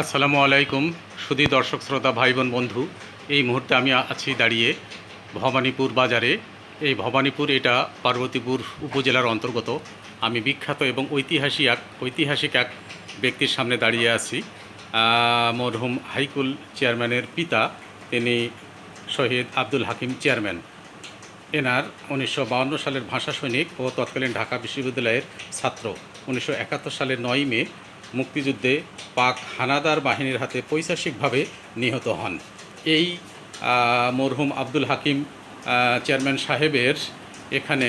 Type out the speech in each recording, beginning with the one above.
আসসালামু আলাইকুম, সুদী দর্শক, শ্রোতা ভাই বোন বন্ধু। এই মুহূর্তে আমি আছি দাঁড়িয়ে ভবানীপুর বাজারে। এই ভবানীপুর, এটা পার্বতীপুর উপজেলার অন্তর্গত। আমি বিখ্যাত এবং ঐতিহাসিক এক ঐতিহাসিক এক ব্যক্তির সামনে দাঁড়িয়ে আছি। মরহুম হাইকুল চেয়ারম্যানের পিতা, তিনি শহীদ আব্দুল হাকিম চেয়ারম্যান। এনার উনিশশো সালের ভাষা সৈনিক ও তৎকালীন ঢাকা বিশ্ববিদ্যালয়ের ছাত্র। উনিশশো একাত্তর সালের নয় মে মুক্তিযুদ্ধে পাক হানাদার বাহিনীর হাতে পৈশাসিকভাবে নিহত হন। এই মরহুম আব্দুল হাকিম চেয়ারম্যান সাহেবের এখানে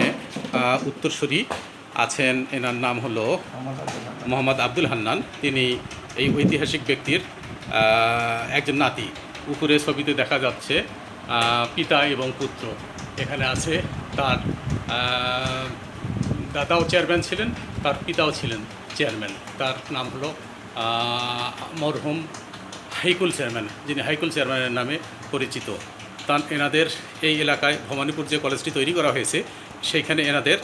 উত্তরসূরি আছেন। এনার নাম হলো মোহাম্মদ আব্দুল হান্নান। তিনি এই ঐতিহাসিক ব্যক্তির একজন নাতি। উপরে ছবিতে দেখা যাচ্ছে পিতা এবং পুত্র এখানে আছে। তার দাদাও চেয়ারম্যান ছিলেন, তার পিতাও ছিলেন চেয়ারম্যান তার নাম হলো মরহুম হাইকুল চেয়ারম্যান যিনি হাইকুল চেয়ারম্যানের নামে পরিচিত। তার এনাদের এই এলাকায় ভবানীপুর যে কলেজটি তৈরি করা হয়েছে, সেইখানে এনাদের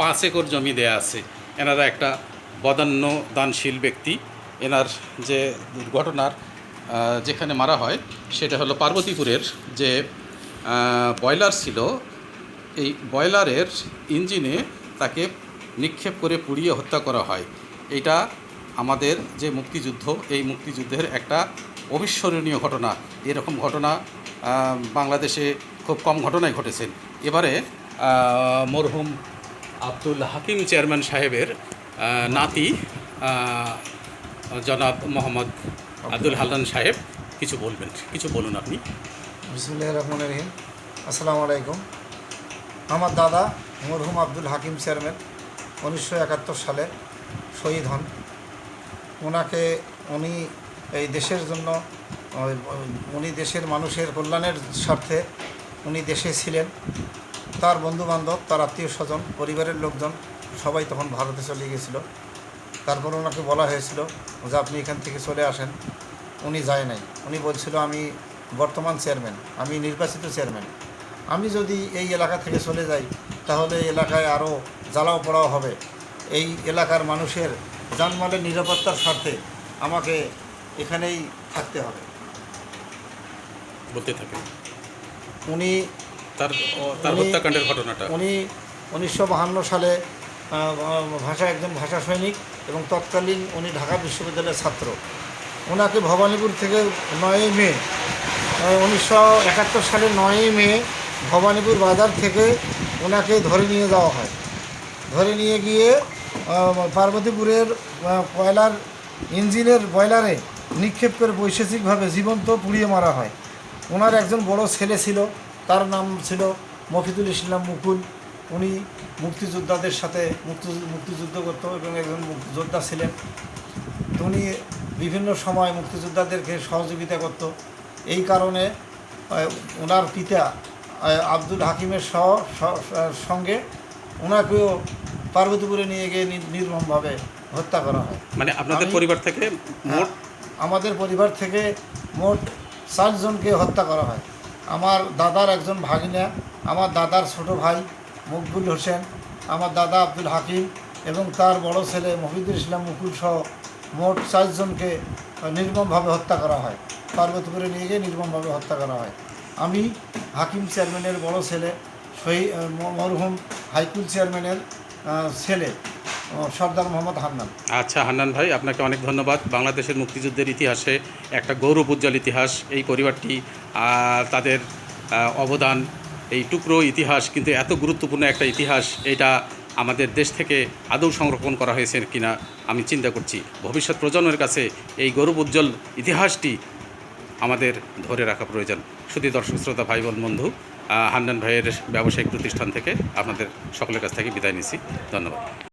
পাঁচ একর জমি দেয়া আছে। এনারা একটা বদান্য দানশীল ব্যক্তি। এনার যে দুর্ঘটনার যেখানে মারা হয়, সেটা হলো পার্বতীপুরের যে বয়লার ছিল এই বয়লারের ইঞ্জিনে তাকে নিক্ষেপ করে পুড়িয়ে হত্যা করা হয়। এটা আমাদের যে মুক্তিযুদ্ধ, এই মুক্তিযুদ্ধের একটা অবিস্মরণীয় ঘটনা। এরকম ঘটনা বাংলাদেশে খুব কম ঘটনায় ঘটেছেন। এবারে মরহুম আব্দুল হাকিম চেয়ারম্যান সাহেবের নাতি জনাব মোহাম্মদ আব্দুল হাল্লান সাহেব, কিছু বলবেন। কিছু বলুন আপনি। বিসমুল্লাহ রহমান রহিম। আসসালামু আলাইকুম। আমার দাদা মরহুম আব্দুল হাকিম চেয়ারম্যান উনিশশো একাত্তর সালে শহীদ হন। ওনাকে উনি এই দেশের জন্য উনি দেশের মানুষের কল্যাণের স্বার্থে উনি দেশে ছিলেন। তার বন্ধুবান্ধব, তার আত্মীয় স্বজন, পরিবারের লোকজন সবাই তখন ভারতে চলে গিয়েছিল। তারপর ওনাকে বলা হয়েছিল যে আপনি এখান থেকে চলে আসেন। উনি যায় নাই। উনি বলছিল, আমি বর্তমান চেয়ারম্যান, আমি নির্বাচিত চেয়ারম্যান। আমি যদি এই এলাকা থেকে চলে যাই তাহলে এলাকায় আরও জ্বালাও পড়াও হবে। এই এলাকার মানুষের জানমালের নিরাপত্তার স্বার্থে আমাকে এখানেই থাকতে হবে। বলতে থাকে উনি তার তার হত্যাকাণ্ডের ঘটনাটা? উনি উনিশশো বাহান্ন সালে ভাষা একজন ভাষা সৈনিক এবং তৎকালীন উনি ঢাকা বিশ্ববিদ্যালয়ের ছাত্র। ওনাকে ভবানীপুর থেকে নয়ই মে উনিশশো একাত্তর সালের নয়ই মে ভবানীপুর বাজার থেকে ওনাকে ধরে নিয়ে যাওয়া হয়। ধরে নিয়ে গিয়ে পার্বতীপুরের কয়লার ইঞ্জিনের বয়লারে নিক্ষেপ করে বৈশেষিকভাবে জীবন্ত পুড়িয়ে মারা হয়। ওনার একজন বড় ছেলে ছিল, তার নাম ছিল মফিদুল ইসলাম মুকুল। উনি মুক্তিযোদ্ধাদের সাথে মুক্তি, মুক্তিযুদ্ধ করত এবং একজন যোদ্ধা ছিলেন। উনি বিভিন্ন সময় মুক্তিযোদ্ধাদেরকে সহযোগিতা করত। এই কারণে ওনার পিতা আব্দুল হাকিমের সহ সঙ্গে ওনাকেও পার্বতীপুরে নিয়ে গিয়ে নির- নির্মমভাবে হত্যা করা হয়। মানে আপনাদের পরিবার থেকে মোট? আমাদের পরিবার থেকে মোট চারজনকে হত্যা করা হয়। আমার দাদার একজন ভাগিনা আমার দাদার ছোট ভাই মকবুল হোসেন আমার দাদা আব্দুল হাকিম এবং তার বড় ছেলে মফিদুল ইসলাম মুকুল সহ মোট চারজনকে নির্মমভাবে হত্যা করা হয়। পার্বতীপুরে নিয়ে গিয়ে নির্মমভাবে হত্যা করা হয়। আমি হাকিম চেয়ারম্যানের বড় ছেলে, শহীদ মরহুম হাইকুল চেয়ারম্যানের ছেলে সর্দার মোহাম্মদ হান্নান। আচ্ছা হান্নান ভাই, আপনাকে অনেক ধন্যবাদ। বাংলাদেশের মুক্তিযুদ্ধের ইতিহাসে একটা গৌরব উজ্জ্বল ইতিহাস, এই পরিবারটি তাদের অবদান, এই টুকরো ইতিহাস কিন্তু এত গুরুত্বপূর্ণ একটা ইতিহাস, এটা আমাদের দেশ থেকে আদৌ সংরক্ষণ করা হয়েছে কিনা আমি চিন্তা করছি। ভবিষ্যৎ প্রজন্মের কাছে এই গৌরব উজ্জ্বল ইতিহাসটি আমাদের ধরে রাখা প্রয়োজন। শুধু দর্শক, শ্রোতা ভাই বোন বন্ধু হান্নান ভাইয়ের ব্যবসায়িক প্রতিষ্ঠান থেকে আপনাদের সকলের কাছ থেকে বিদায় নিচ্ছি। ধন্যবাদ।